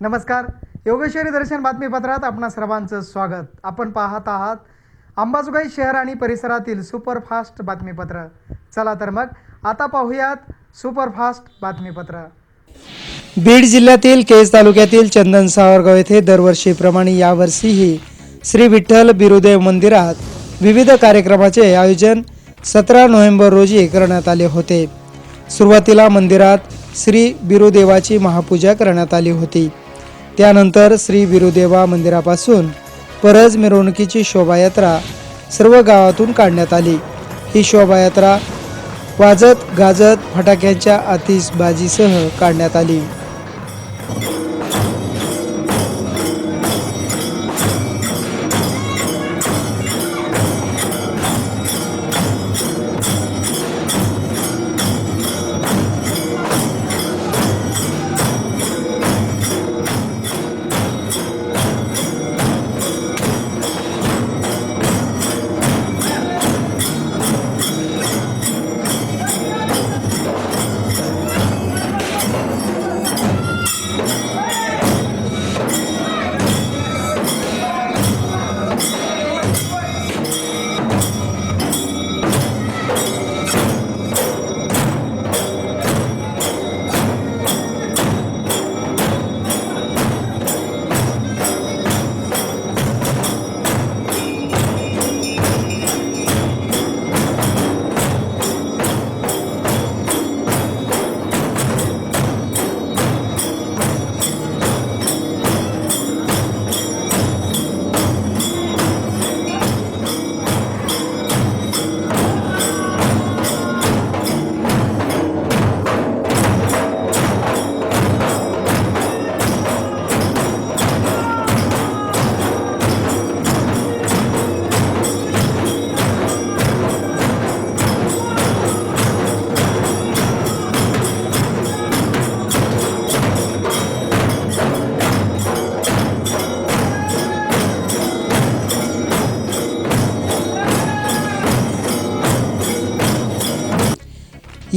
नमस्कार. योगेश्वरी दर्शन बातमीपत्रात आपणा सर्वांचं स्वागत. आपण पाहत आहात अंबाजोगाई शहर आणि परिसरातील सुपरफास्ट बातमीपत्र. चला तर मग आता पाहूयात सुपरफास्ट बातमीपत्र. बीड जिल्ह्यातील केज तालुक्यातील चंदन सावरगाव येथे दरवर्षीप्रमाणे यावर्षीही श्री विठ्ठल बिरुदेव मंदिरात विविध कार्यक्रमाचे आयोजन सतरा नोव्हेंबर रोजी करण्यात आले होते. सुरुवातीला मंदिरात श्री बिरुदेवाची महापूजा करण्यात आली होती. त्यानंतर श्री बिरुदेवा मंदिरापासून परज मिरवणुकीची शोभायात्रा सर्व गावातून काढण्यात आली. ही शोभायात्रा वाजत गाजत फटाक्यांच्या आतिषबाजीसह काढण्यात आली.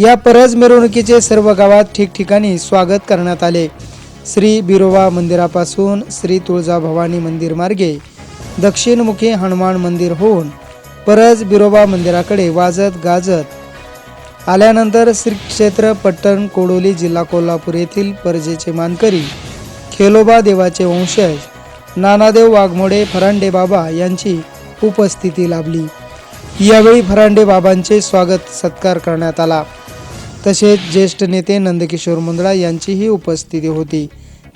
या परज मिरवणुकीचे सर्व गावात ठिकठिकाणी स्वागत करण्यात आले. श्री बिरोबा मंदिरापासून श्री तुळजाभवानी मंदिर मार्गे दक्षिणमुखी हनुमान मंदिर होऊन परज बिरोबा मंदिराकडे वाजत गाजत आल्यानंतर श्री क्षेत्र पट्टण कोडोली जिल्हा कोल्हापूर येथील परजेचे मानकरी खेलोबा देवाचे वंशज नानादेव वाघमोडे फरांडे बाबा यांची उपस्थिती लाभली. यावेळी फरांडे बाबांचे स्वागत सत्कार करण्यात आला. तसेच ज्येष्ठ नेते नंदकिशोर मुंदडा यांचीही उपस्थिती होती.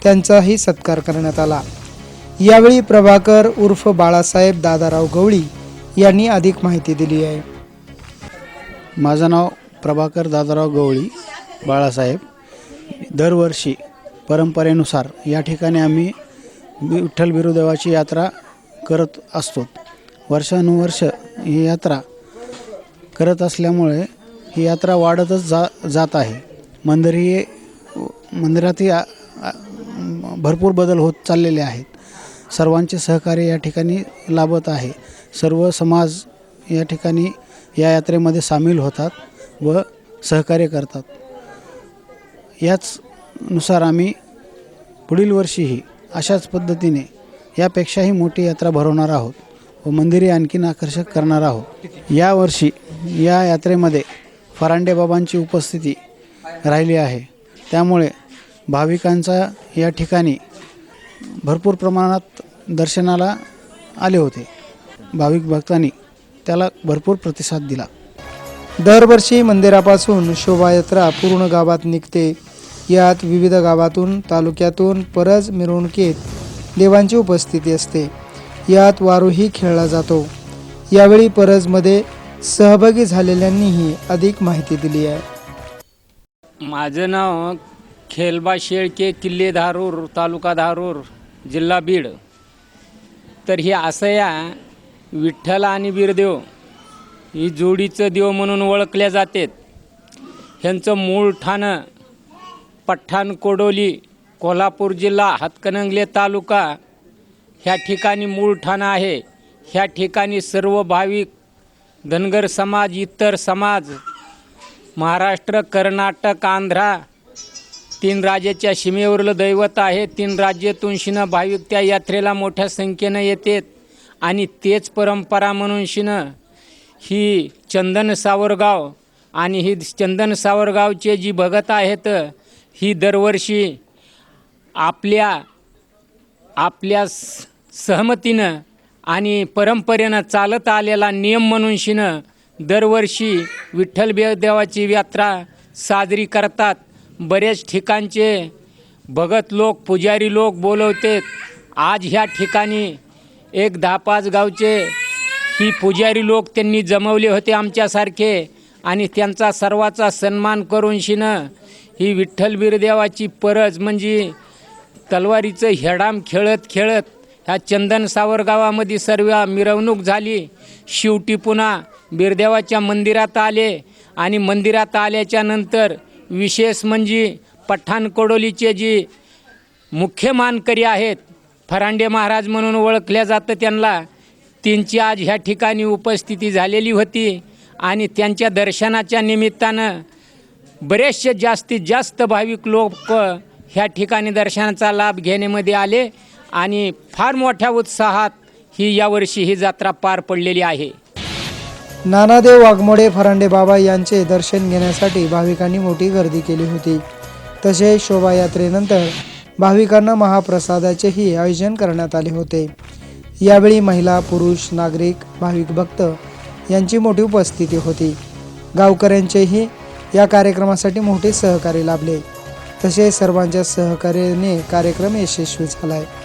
त्यांचाही सत्कार करण्यात आला. यावेळी प्रभाकर उर्फ बाळासाहेब दादाराव गवळी यांनी अधिक माहिती दिली आहे. माझं नाव प्रभाकर दादाराव गवळी बाळासाहेब. दरवर्षी परंपरेनुसार या ठिकाणी आम्ही विठ्ठल बिरुदेवाची यात्रा करत असतो. वर्षानुवर्ष ही यात्रा करत असल्यामुळे ही यात्रा वाढतच जा जात आहे. मंदिर ही मंदिरातही भरपूर बदल होत चाललेले आहेत. सर्वांचे सहकार्य या ठिकाणी लाभत आहे. सर्व समाज या ठिकाणी या यात्रेमध्ये सामील होतात व सहकार्य करतात. याचनुसार आम्ही पुढील वर्षीही अशाच पद्धतीने यापेक्षाही मोठी यात्रा भरवणार आहोत. व मंदिरे आणखीन आकर्षक करणार आहोत. यावर्षी या यात्रेमध्ये फरांडे बाबांची उपस्थिती राहिली आहे. त्यामुळे भाविकांचा या ठिकाणी भरपूर प्रमाणात दर्शनाला आले होते. भाविक भक्तांनी त्याला भरपूर प्रतिसाद दिला. दरवर्षी मंदिरापासून शोभायात्रा पूर्ण गावात निघते. यात विविध गावातून तालुक्यातून परज मिरवणुकीत देवांची उपस्थिती असते. यात वारूही खेळला जातो. यावेळी परजमध्ये सहभागी झालेल्यांनीही अधिक माहिती दिली आहे. माझं नाव खेलबा शेळके किल्ले धारूर तालुका धारूर जिल्हा बीड. तर हे असं या विठ्ठल आणि बिरदेव ही जोडीचं देव म्हणून ओळखल्या जातात. ह्यांचं मूळ ठाणं पठ्ठाण कोडोली कोल्हापूर जिल्हा हातकणंगले तालुका ह्या ठिकाणी मूळ ठाणं आहे. ह्या ठिकाणी सर्व भाविक धनगर समाज इतर समाज महाराष्ट्र कर्नाटक आंध्रा तीन राज्याच्या सीमेवरलं दैवत आहे. तीन राज्यातून शिनं भाविक त्या यात्रेला मोठ्या संख्येनं येतात. आणि तेच परंपरा म्हणून शिनं ही चंदन सावरगाव आणि ही चंदन सावरगावचे जी भगत आहेत ही दरवर्षी आपल्या आपल्या सहमतीनं आणि परंपरेनं चालत आलेला नियम म्हणून शिनं दरवर्षी विठ्ठल देवाची यात्रा साजरी करतात. बरेच ठिकाणचे भगत लोक पुजारी लोक बोलवतात. आज ह्या ठिकाणी एक दहा पाच गावचे ही पुजारी लोक त्यांनी जमवले होते आमच्यासारखे आणि त्यांचा सर्वाचा सन्मान करून शिनं ही विठ्ठल बिरदेवाची परज म्हणजे तलवारीचं हेडाम खेळत खेळत ह्या चंदन सावर गावामध्ये सर्व मिरवणूक झाली. शेवटी पुन्हा बिरदेवाच्या मंदिरात आले आणि मंदिरात आल्याच्यानंतर विशेष म्हणजे पठाण कोडोलीचे जी मुख्य मानकरी आहेत फरांडे महाराज म्हणून ओळखल्या जातं त्यांना त्यांची आज ह्या ठिकाणी उपस्थिती झालेली होती आणि त्यांच्या दर्शनाच्या निमित्तानं बरेचसे जास्तीत जास्त भाविक लोक ह्या ठिकाणी दर्शनाचा लाभ घेण्यामध्ये आले. आणि फार मोठ्या उत्साहात ही यावर्षी ही जत्रा पार पडलेली आहे. नानादेव वाघमोडे फरांडे बाबा यांचे दर्शन घेण्यासाठी भाविकांनी मोठी गर्दी केली होती. तसेच शोभायात्रेनंतर भाविकांना महाप्रसादाचेही आयोजन करण्यात आले होते. यावेळी महिला पुरुष नागरिक भाविक भक्त यांची मोठी उपस्थिती होती. गावकऱ्यांचेही या कार्यक्रमासाठी मोठे सहकार्य लाभले. तसेच सर्वांच्या सहकार्याने कार्यक्रम यशस्वी झाला आहे